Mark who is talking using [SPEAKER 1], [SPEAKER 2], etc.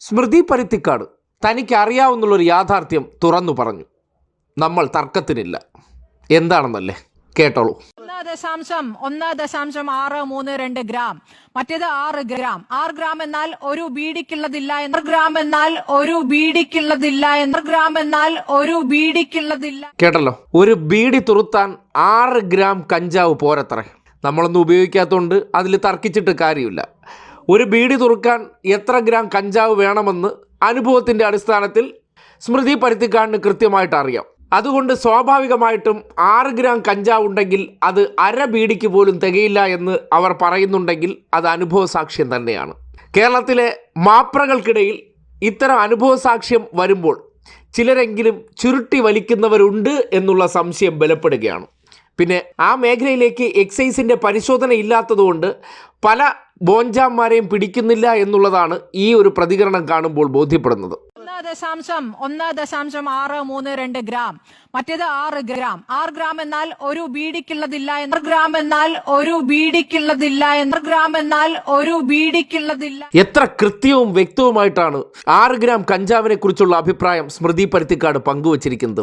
[SPEAKER 1] സ്മൃതി പരുത്തിക്കാട് തനിക്ക് അറിയാവുന്നുള്ളൊരു യാഥാർത്ഥ്യം തുറന്നു പറഞ്ഞു. നമ്മൾ തർക്കത്തിനില്ല. എന്താണെന്നല്ലേ? കേട്ടോളൂ.
[SPEAKER 2] ഒന്ന് ദശാംശം ഒന്ന് ദശാംശം ആറ് മൂന്ന് രണ്ട് ഗ്രാം. മറ്റേത് ആറ് ഗ്രാം. ആറ് ഗ്രാം എന്നാൽ ഒരു ബീഡിക്കുള്ളതില്ല എന്ന്. ഗ്രാം എന്നാൽ ഒരു ബീഡിക്കുള്ളതില്ല എന്ന്. ഗ്രാം എന്നാൽ ഒരു ബീഡിക്കുള്ളതില്ല.
[SPEAKER 1] കേട്ടല്ലോ. ഒരു ബീഡി തുറുത്താൻ ആറ് ഗ്രാം കഞ്ചാവ് പോരത്രേ. നമ്മളൊന്നും ഉപയോഗിക്കാത്തതുകൊണ്ട് അതിൽ തർക്കിച്ചിട്ട് കാര്യമില്ല. ഒരു ബീഡി തുറക്കാൻ എത്ര ഗ്രാം കഞ്ചാവ് വേണമെന്ന് അനുഭവത്തിന്റെ അടിസ്ഥാനത്തിൽ സ്മൃതി പരുത്തിക്കാടിന് കൃത്യമായിട്ട് അറിയാം. അതുകൊണ്ട് സ്വാഭാവികമായിട്ടും ആറ് ഗ്രാം കഞ്ചാവ് ഉണ്ടെങ്കിൽ അത് അര ബീഡിക്ക് പോലും തികയില്ല എന്ന് അവർ പറയുന്നുണ്ടെങ്കിൽ അത് അനുഭവ സാക്ഷ്യം തന്നെയാണ്. കേരളത്തിലെ മാപ്രകൾക്കിടയിൽ ഇത്തരം അനുഭവ സാക്ഷ്യം വരുമ്പോൾ ചിലരെങ്കിലും ചുരുട്ടി വലിക്കുന്നവരുണ്ട് എന്നുള്ള സംശയം ബലപ്പെടുകയാണ്. പിന്നെ ആ മേഖലയിലേക്ക് എക്സൈസിന്റെ പരിശോധന ഇല്ലാത്തതുകൊണ്ട് പല ബോഞ്ചാന്മാരെയും പിടിക്കുന്നില്ല എന്നുള്ളതാണ് ഈ ഒരു പ്രതികരണം കാണുമ്പോൾ ബോധ്യപ്പെടുന്നത്.
[SPEAKER 2] ദശാംശം ഒന്ന് ദശാംശം ആറ് മൂന്ന് രണ്ട് ഗ്രാം. മറ്റേത് ആറ് ഗ്രാം. ആറ് ഗ്രാം എന്നാൽ ഒരു ബീഡിക്കുള്ളതില്ല എന്ന് ഗ്രാം എന്നാൽ ഒരു ബീഡിക്കുള്ളതില്ല എന്ന് ഗ്രാം എന്നാൽ ഒരു ബീഡിക്കുള്ളതില്ല
[SPEAKER 1] എത്ര കൃത്യവും വ്യക്തവുമായിട്ടാണ് ആറ് ഗ്രാം കഞ്ചാവിനെ കുറിച്ചുള്ള അഭിപ്രായം സ്മൃതി പരുത്തിക്കാട് പങ്കുവച്ചിരിക്കുന്നത്.